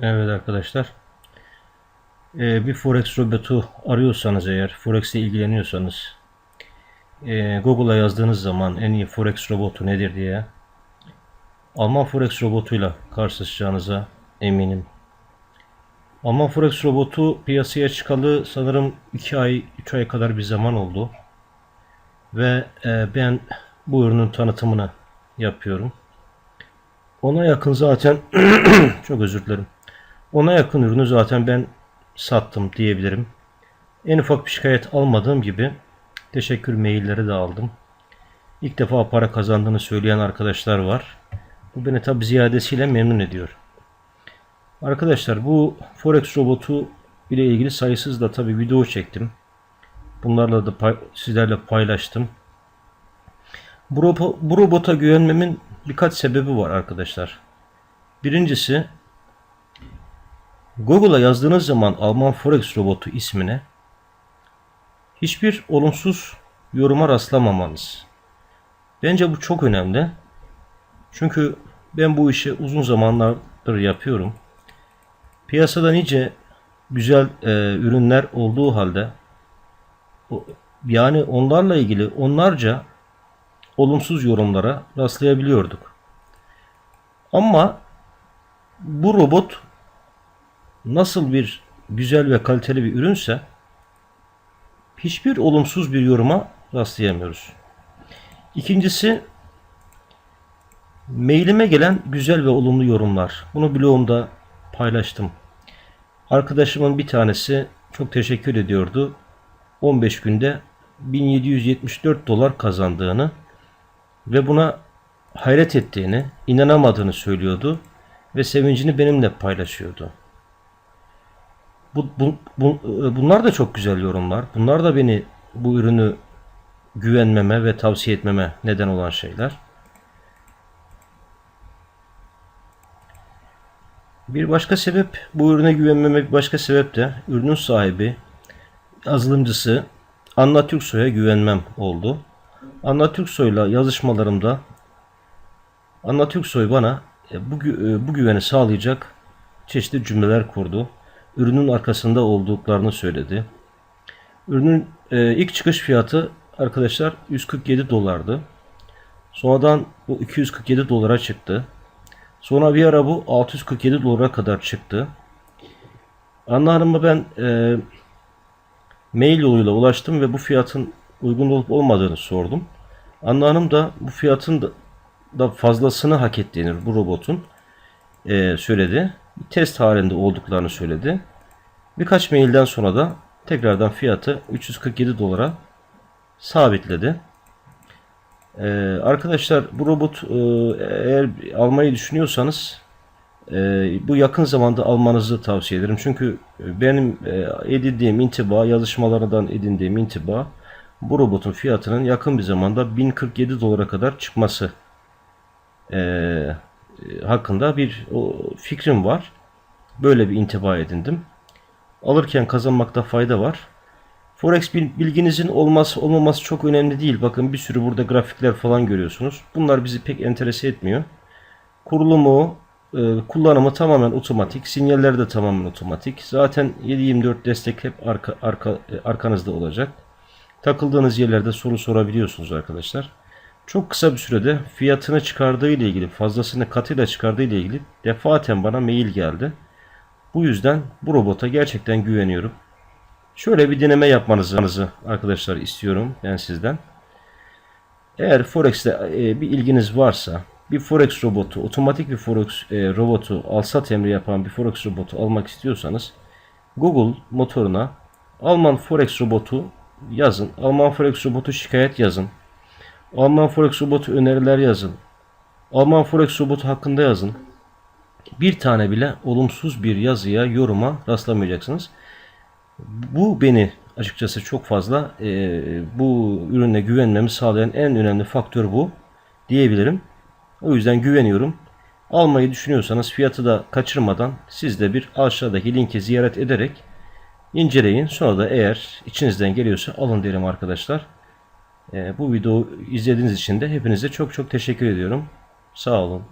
Evet arkadaşlar. Ee, bir Forex robotu arıyorsanız eğer, Forex ile ilgileniyorsanız e, Google'a yazdığınız zaman en iyi Forex robotu nedir diye Alman Forex robotuyla karşılaşacağınıza eminim. Alman Forex robotu piyasaya çıkalı sanırım 2 ay, 3 ay kadar bir zaman oldu. Ve e, ben bu ürünün tanıtımını yapıyorum. Ona yakın zaten çok özür dilerim. Ona yakın ürünü zaten ben sattım diyebilirim. En ufak bir şikayet almadığım gibi teşekkür mailleri de aldım. İlk defa para kazandığını söyleyen arkadaşlar var. Bu beni tabi ziyadesiyle memnun ediyor. Arkadaşlar bu Forex robotu ile ilgili sayısız da tabi video çektim. Bunlarla da pay- sizlerle paylaştım. Bu, bu robota güvenmemin birkaç sebebi var arkadaşlar. Birincisi Google'a yazdığınız zaman Alman Forex robotu ismine hiçbir olumsuz yoruma rastlamamanız. Bence bu çok önemli. Çünkü ben bu işi uzun zamanlardır yapıyorum. Piyasada nice güzel e, ürünler olduğu halde yani onlarla ilgili onlarca olumsuz yorumlara rastlayabiliyorduk. Ama bu robot nasıl bir güzel ve kaliteli bir ürünse hiçbir olumsuz bir yoruma rastlayamıyoruz. İkincisi mailime gelen güzel ve olumlu yorumlar. Bunu blogumda paylaştım. Arkadaşımın bir tanesi çok teşekkür ediyordu. 15 günde 1774 dolar kazandığını ve buna hayret ettiğini, inanamadığını söylüyordu ve sevincini benimle paylaşıyordu. Bu, bu, bu- e, bunlar da çok güzel yorumlar. Bunlar da beni bu ürünü güvenmeme ve tavsiye etmeme neden olan şeyler. Bir başka sebep, bu ürüne güvenmeme bir başka sebep de ürünün sahibi, yazılımcısı Anna Türksoy'a güvenmem oldu. Anna Türksoy'la yazışmalarımda Anna Türksoy bana e, bu, e, bu güveni sağlayacak çeşitli cümleler kurdu. Ürünün arkasında olduklarını söyledi. Ürünün e, ilk çıkış fiyatı arkadaşlar 147 dolardı. Sonradan bu 247 dolara çıktı. Sonra bir ara bu 647 dolara kadar çıktı. Anna Hanım'a ben e, mail yoluyla ulaştım ve bu fiyatın uygun olup olmadığını sordum. Anna Hanım da bu fiyatın da, da fazlasını hak ettiğini bu robotun e, söyledi. Test halinde olduklarını söyledi. Birkaç mailden sonra da tekrardan fiyatı 347 dolara sabitledi. E, arkadaşlar bu robot e, eğer almayı düşünüyorsanız e, bu yakın zamanda almanızı tavsiye ederim. Çünkü benim e, edindiğim intiba, yazışmalarından edindiğim intiba bu robotun fiyatının yakın bir zamanda 1047 dolara kadar çıkması e, hakkında bir fikrim var. Böyle bir intiba edindim. Alırken kazanmakta fayda var. Forex bil- bilginizin olması olmaması çok önemli değil. Bakın bir sürü burada grafikler falan görüyorsunuz. Bunlar bizi pek enterese etmiyor. Kurulumu, e, kullanımı tamamen otomatik. Sinyaller de tamamen otomatik. Zaten 7/24 destek hep arka, arka, e, arkanızda olacak. Takıldığınız yerlerde soru sorabiliyorsunuz arkadaşlar. Çok kısa bir sürede fiyatını çıkardığı ile ilgili, fazlasını katıyla çıkardığı ile ilgili defaten bana mail geldi. Bu yüzden bu robota gerçekten güveniyorum. Şöyle bir deneme yapmanızı arkadaşlar istiyorum ben sizden. Eğer Forex'te e, bir ilginiz varsa bir Forex robotu, otomatik bir Forex e, robotu, alsat emri yapan bir Forex robotu almak istiyorsanız Google motoruna Alman Forex robotu yazın. Alman Forex robotu şikayet yazın. Alman Forex robotu öneriler yazın. Alman Forex robotu hakkında yazın. Bir tane bile olumsuz bir yazıya, yoruma rastlamayacaksınız. Bu beni açıkçası çok fazla e, bu ürüne güvenmemi sağlayan en önemli faktör bu diyebilirim. O yüzden güveniyorum. Almayı düşünüyorsanız fiyatı da kaçırmadan siz de bir aşağıdaki linki ziyaret ederek inceleyin. Sonra da eğer içinizden geliyorsa alın derim arkadaşlar. E, bu videoyu izlediğiniz için de hepinize çok çok teşekkür ediyorum. Sağ olun.